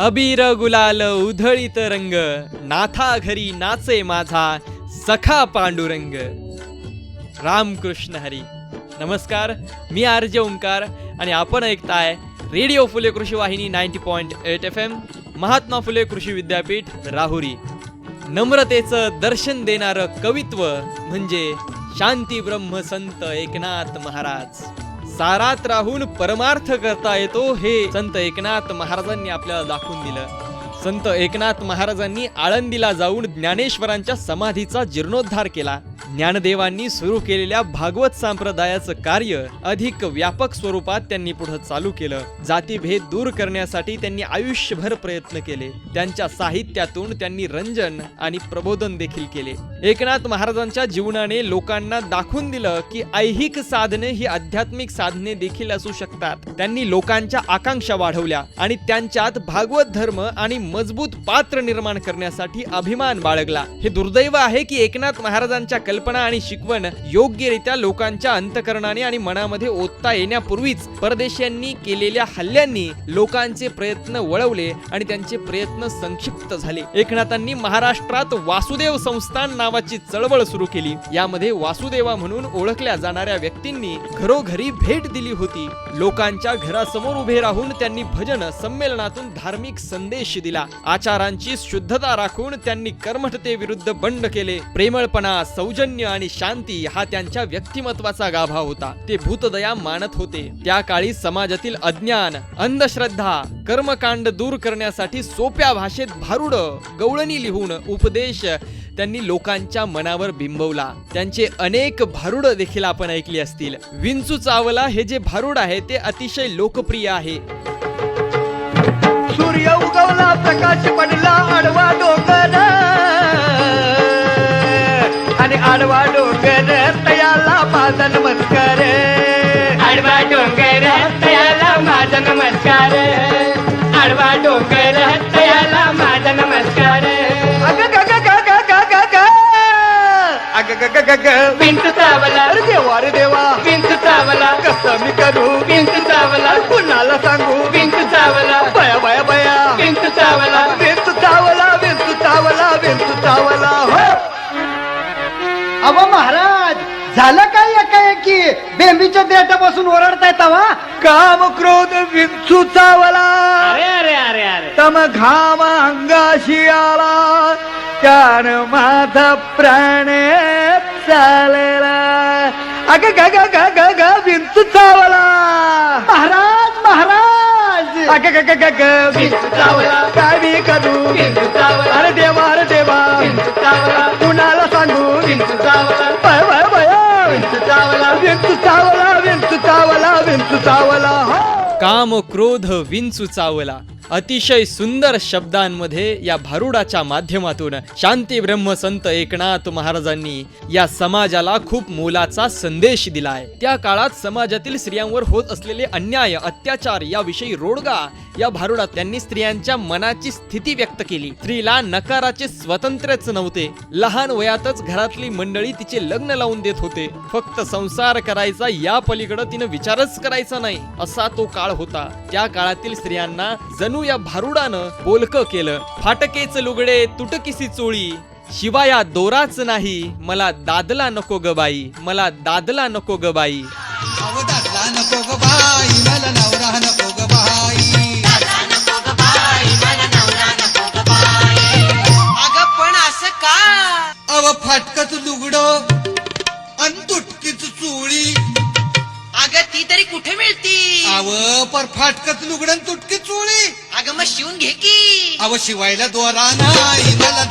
अबीर गुलाल उधळीत रंग नाथा घरी नाचे माझा सखा पांडुरंग. रामकृष्ण हरी. नमस्कार मी आर्य ओंकार आणि आपण ऐकताय radio Phule Krishi Vahini ninety point eight F M Mahatma Phule Krishi Vidyapeeth Rahuri. नम्रतेचं दर्शन देणारं कवित्व म्हणजे शांती ब्रह्म संत एकनाथ महाराज. सारात राहून परमार्थ करता येतो हे संत एकनाथ महाराजांनी आपल्याला दाखवून दिलं. संत एकनाथ महाराजांनी आळंदीला जाऊन ज्ञानेश्वरांच्या समाधीचा जीर्णोद्धार केला. ज्ञानदेवांनी सुरू केलेल्या भागवत संप्रदायाचं कार्य अधिक व्यापक स्वरूपात त्यांनी पुढे चालू केलं. जातीभेद दूर करण्यासाठी त्यांनी आयुष्यभर प्रयत्न केले. त्यांच्या साहित्यातून त्यांनी रंजन आणि प्रबोधन देखील केले. एकनाथ महाराजांच्या जीवनाने लोकांना दाखवून दिलं की ऐहिक साधने ही आध्यात्मिक साधने देखील असू शकतात. त्यांनी लोकांच्या आकांक्षा वाढवल्या आणि त्यांच्यात भागवत धर्म आणि मजबूत पात्र निर्माण करण्यासाठी अभिमान बाळगला. हे दुर्दैव आहे की एकनाथ महाराजांच्या कल्पना आणि शिकवण योग्यरित्या लोकांच्या अंतकरणाने आणि मनामध्ये ओतता येण्यापूर्वीच परदेशांनी केलेल्या हल्ल्यांनी लोकांचे प्रयत्न वळवले आणि त्यांचे प्रयत्न संक्षिप्त झाले. एकनाथांनी महाराष्ट्रात वासुदेव संस्थान नावाची चळवळ सुरू केली. यामध्ये वासुदेवा म्हणून ओळखल्या जाणाऱ्या व्यक्तींनी घरोघरी भेट दिली होती. लोकांच्या घरासमोर उभे राहून त्यांनी भजन संमेलनातून धार्मिक संदेश दिला. आचारांची शुद्धता राखून त्यांनी कर्मठते विरुद्ध बंड केले. प्रेमळपणा सौजन्य आणि शांती हा त्यांच्या व्यक्तिमत्वाचा गाभा होता. ते भूतदया मानत होते. त्या काळी समाजातील अज्ञान अंधश्रद्धा कर्मकांड दूर करण्यासाठी सोप्या भाषेत भारुड गवळणी लिहून उपदेश त्यांनी लोकांच्या मनावर बिंबवला. त्यांचे अनेक भारुड देखील आपण ऐकली असतील. विंचू चावला हे जे भारुड आहे ते अतिशय लोकप्रिय आहे. सूर्य उगवला प्रकाश पडला आडवा डोंगर. आणि आडवा डोंगर तयाला माझा नमस्कार आडवा डोंगर तयाला माझा नमस्कार आडवा डोंगर तयाला माझा नमस्कार अग ग ग ग ग ग ग ग. अग ग ग ग ग. विंचू चावला. अरे देवा अरे देवा. विंचू चावला. कसं मी करू? विंचू चावला. कुणाला सांगू? ओरडताय तवा? काम क्रोध विंचू चावला अरे अरे अरे अरे. तम घाम अंगाशी आला. त्यान माझा प्राण चालला. अग ग ग ग ग ग विंचू चावला महाराज महाराज. अग ग ग ग ग विंचू चावला काय मी करू. विंचू चावला अरे देवा अरे देवा. विंचू चावला कुणाला सांगू? विंचू चावला चावला विंचू चावला विंचू चावला विंचू चावला. काम क्रोध विंचू चावला. अतिशय सुंदर शब्दांमध्ये या भारुडाच्या माध्यमातून शांती ब्रह्म संत एकनाथ महाराजांनी या समाजाला खूप मोलाचा संदेश दिलाय. त्या काळात समाजातील स्त्रियांवर होत असलेले अन्याय अत्याचार याविषयी रोडगा या भारुडात त्यांनी स्त्रियांच्या मनाची स्थिती व्यक्त केली. स्त्रीला नकाराचे स्वतंत्रच नव्हते. लहान वयातच घरातली मंडळी तिचे लग्न लावून देत होते. फक्त संसार करायचा या पलीकडे तिनं विचारच करायचा नाही असा तो काळ होता. त्या काळातील स्त्रियांना जणू या भारुडानं बोलक केलं. फाटकेच लुगडे तुटकिसी चोळी. शिवाया दोराच नाही. मला दादला नको ग बाई. मला दादला नको ग अव पर फाटकच लुगड अन तुटकी चोळी. अगं मग शिवून घे की. अव शिवायला दोरा नाही मला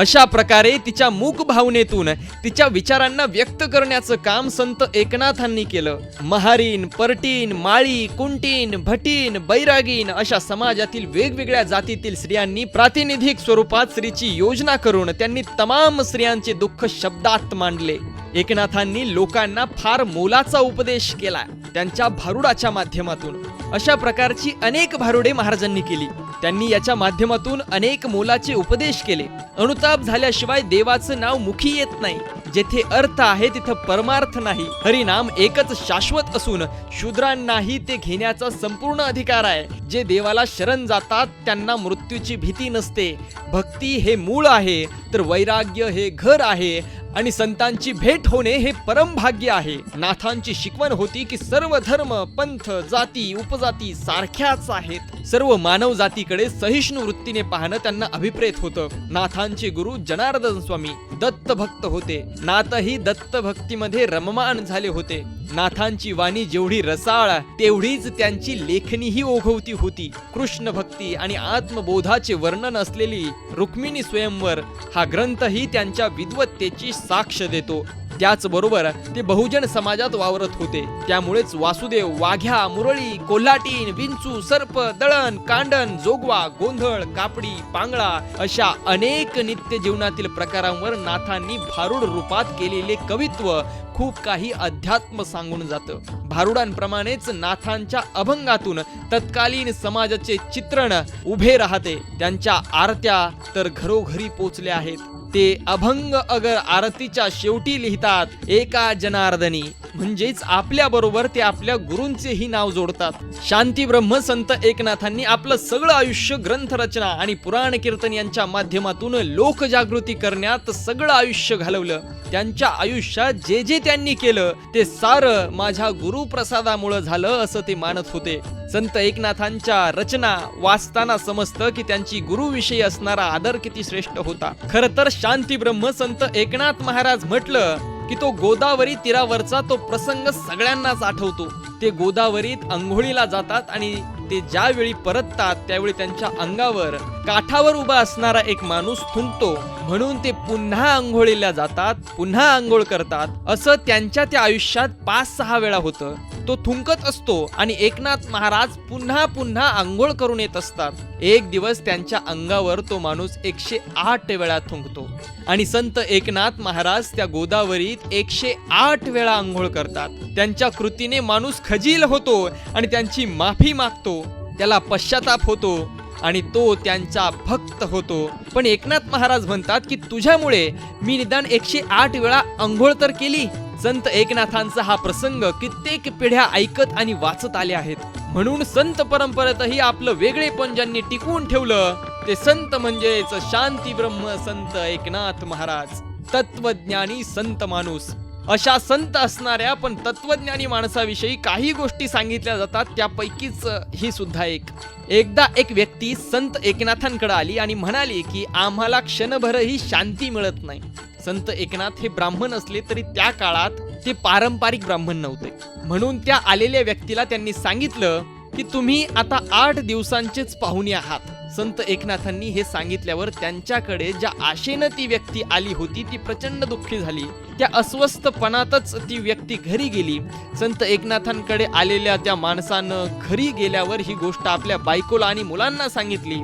अशा प्रकारे तिच्या मूक भावनेतून तिच्या विचारांना व्यक्त करण्याचं काम संत एकनाथांनी केलं. महारीन परटीन माळी कुंटीन भटीन बैरागीन अशा समाजातील वेगवेगळ्या जातीतील स्त्रियांनी प्रातिनिधिक स्वरूपात स्त्रीची योजना करून त्यांनी तमाम स्त्रियांचे दुःख शब्दात मांडले. एकनाथांनी लोकांना फार मोलाचा उपदेश केला त्यांच्या भारुडाच्या माध्यमातून. अशा प्रकारची अनेक भारुडे महाराजांनी केली. त्यांनी याच्या माध्यमातून अनेक मोलाचे उपदेश केले. अनुताप झाल्याशिवाय देवाचं नाव मुखी येत नाही. जेथे अर्थ आहे तिथं परमार्थ नाही. हरिनाम एकच शाश्वत असून शूद्रांनाही ते घेण्याचा संपूर्ण अधिकार आहे. जे देवाला शरण जातात त्यांना मृत्यूची भीती नसते. भक्ती हे मूळ आहे तर वैराग्य हे घर आहे. आणि संतांची भेट होणे हे परमभाग्य आहे. नाथांची शिकवण होती की सर्व धर्म पंथ जाती उपजाती सारख्याच आहेत. सर्व मानव जातीकडे सहिष्णू वृत्तीने पाहणं त्यांना अभिप्रेत होतं. नाथांचे गुरु जनार्दन स्वामी दत्त भक्त होते. नाथही दत्त भक्तीमध्ये रममान झाले होते. नाथांची वाणी जेवढी रसाळ तेवढीच त्यांची लेखणीही ओघवती होती. कृष्ण भक्ती आणि आत्मबोधाचे वर्णन असलेली रुक्मिणी स्वयंवर हा ग्रंथही त्यांच्या विद्वत्तेची साक्ष देतो. त्याचबरोबर ते बहुजन समाजात वावरत होते. त्यामुळेच वासुदेव वाघ्या मुरळी कोल्हाटीन विंचू सर्प दळण कांडण जोगवा गोंधळ कापडी पांगळा अशा अनेक नित्य जीवनातील प्रकारांवर नाथांनी भारूड रूपात केलेले कवित्व खूप काही अध्यात्म सांगून जातं. भारुडांप्रमाणेच नाथांच्या अभंगातून तत्कालीन समाजाचे चित्रण उभे राहते. त्यांच्या आरत्या तर घरोघरी पोचल्या आहेत. ते अभंग अगर आरतीच्या शेवटी लिहितात एका जनार्दनी म्हणजेच आपल्या बरोबर ते आपल्या गुरूंचेही नाव जोडतात. शांती ब्रह्म संत एकनाथांनी आपलं सगळं आयुष्य ग्रंथ रचना आणि पुराण कीर्तन यांच्या माध्यमातून लोकजागृती करण्यात सगळं आयुष्य घालवलं. त्यांच्या आयुष्यात जे जे त्यांनी केलं ते सारं माझ्या गुरुप्रसादामुळं झालं असं ते मानत होते. संत एकनाथांच्या रचना वाचताना समजतं की त्यांची गुरुविषयी असणारा आदर किती श्रेष्ठ होता. खर तर शांती ब्रह्म संत एकनाथ महाराज म्हटलं की तो गोदावरी तीरावरचा तो प्रसंग सगळ्यांनाच आठवतो. ते गोदावरीत अंघोळीला जातात आणि ते ज्यावेळी परततात त्यावेळी त्यांच्या अंगावर काठावर उभा असणारा एक माणूस थुंकतो. म्हणून ते पुन्हा आंघोळीला जातात पुन्हा आंघोळ करतात. असं त्यांच्या त्या आयुष्यात पाच सहा वेळा होतं. तो थुंकत असतो आणि एकनाथ महाराज पुन्हा पुन्हा आंघोळ करून येत असतात. एक दिवस त्यांच्या अंगावर तो माणूस एकशे आठ वेळा थुंकतो. आणि संत एकनाथ महाराज त्या गोदावरीत एकशे आठ वेळा आंघोळ करतात. त्यांच्या कृतीने माणूस खजील होतो आणि त्यांची माफी मागतो. त्याला पश्चाताप होतो. आणि तो त्यांचा भक्त होतो. पण एकनाथ महाराज म्हणतात की तुझ्यामुळे मी निदान एकशे आठ वेळा आंघोळ तर केली. संत एकनाथांचा हा प्रसंग कित्येक पिढ्या ऐकत आणि वाचत आले आहेत. म्हणून संत परंपरेतही आपलं वेगळेपण ज्यांनी टिकवून ठेवलं ते संत म्हणजेच शांती ब्रह्म संत एकनाथ महाराज. तत्वज्ञानी संत माणूस. अशा संत असणाऱ्या पण तत्वज्ञानी माणसाविषयी काही गोष्टी सांगितल्या जातात त्यापैकीच ही सुद्धा एक. एकदा एक व्यक्ती संत एकनाथांकडे आली आणि म्हणाली की आम्हाला क्षणभरही शांती मिळत नाही. संत एकनाथ हे ब्राह्मण असले तरी त्या काळात ते पारंपरिक ब्राह्मण नव्हते. म्हणून त्या आलेल्या व्यक्तीला त्यांनी सांगितलं की तुम्ही आता आठ दिवसांचेच पाहुणे आहात. संत एकनाथांनी हे सांगितल्यावर त्यांच्याकडे ज्या आशेनं ती व्यक्ती आली होती ती प्रचंड दुःखी झाली. त्या अस्वस्थपणातच ती व्यक्ती घरी गेली. संत एकनाथांकडे आलेल्या त्या माणसानं घरी गेल्यावर ही गोष्ट आपल्या बायकोला आणि मुलांना सांगितली.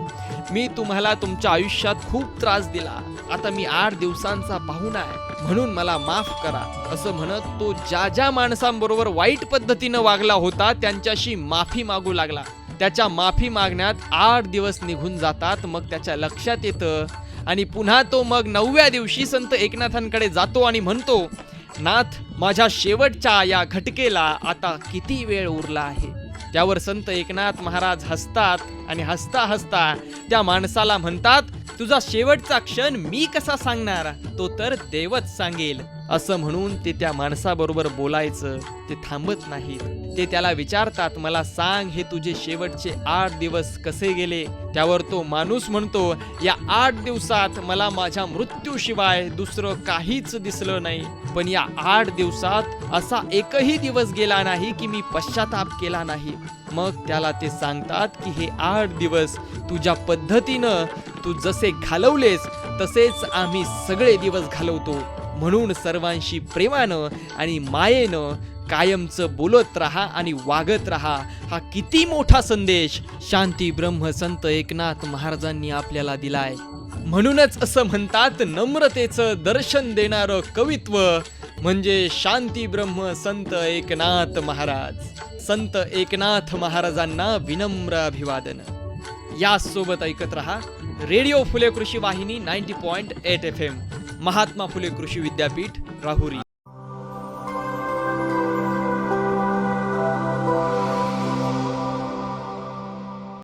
मी तुम्हाला तुमच्या आयुष्यात खूप त्रास दिला. आता मी आठ दिवसांचा पाहुणा आहे. म्हणून मला माफ करा. असं म्हणत तो ज्या ज्या माणसांबरोबर वाईट पद्धतीनं वागला होता त्यांच्याशी माफी मागू लागला. त्याच्या माफी मागण्यात आठ दिवस निघून जातात मग त्याच्या लक्षात येतं. आणि पुन्हा तो मग नवव्या दिवशी संत एकनाथांकडे जातो आणि म्हणतो नाथ माझ्या शेवटच्या या घटकेला आता किती वेळ उरला आहे? त्यावर संत एकनाथ महाराज हसतात आणि हसता हसता त्या माणसाला म्हणतात तुझा शेवटचा क्षण मी कसा सांगणार? तो तर देवच सांगेल. असं म्हणून ते त्या माणसाबरोबर बोलायचं. ते थांबत नाहीत. ते त्याला विचारतात मला सांग हे तुझे शेवटचे आठ दिवस कसे गेले? त्यावर तो माणूस म्हणतो या आठ दिवसात मला माझ्या मृत्यूशिवाय दुसरं काहीच दिसलं नाही. पण या आठ दिवसात असा एकही दिवस गेला नाही की मी पश्चाताप केला नाही. मग त्याला ते सांगतात की हे आठ दिवस तुझ्या पद्धतीनं तू जसे घालवलेस तसेच आम्ही सगळे दिवस घालवतो. म्हणून सर्वांशी प्रेमानं आणि मायेनं कायमचं बोलत राहा आणि वागत राहा. हा किती मोठा संदेश शांती ब्रह्म संत एकनाथ महाराजांनी आपल्याला दिलाय. म्हणूनच असं म्हणतात नम्रतेचं दर्शन देणारं कवित्व म्हणजे शांती ब्रह्म संत एकनाथ महाराज. संत एकनाथ महाराजांना विनम्र अभिवादन. यासोबत ऐकत रहा radio Phule Krishi Vahini ninety point eight F M. Mahatma Phule Krishi Vidyapeeth Rahuri.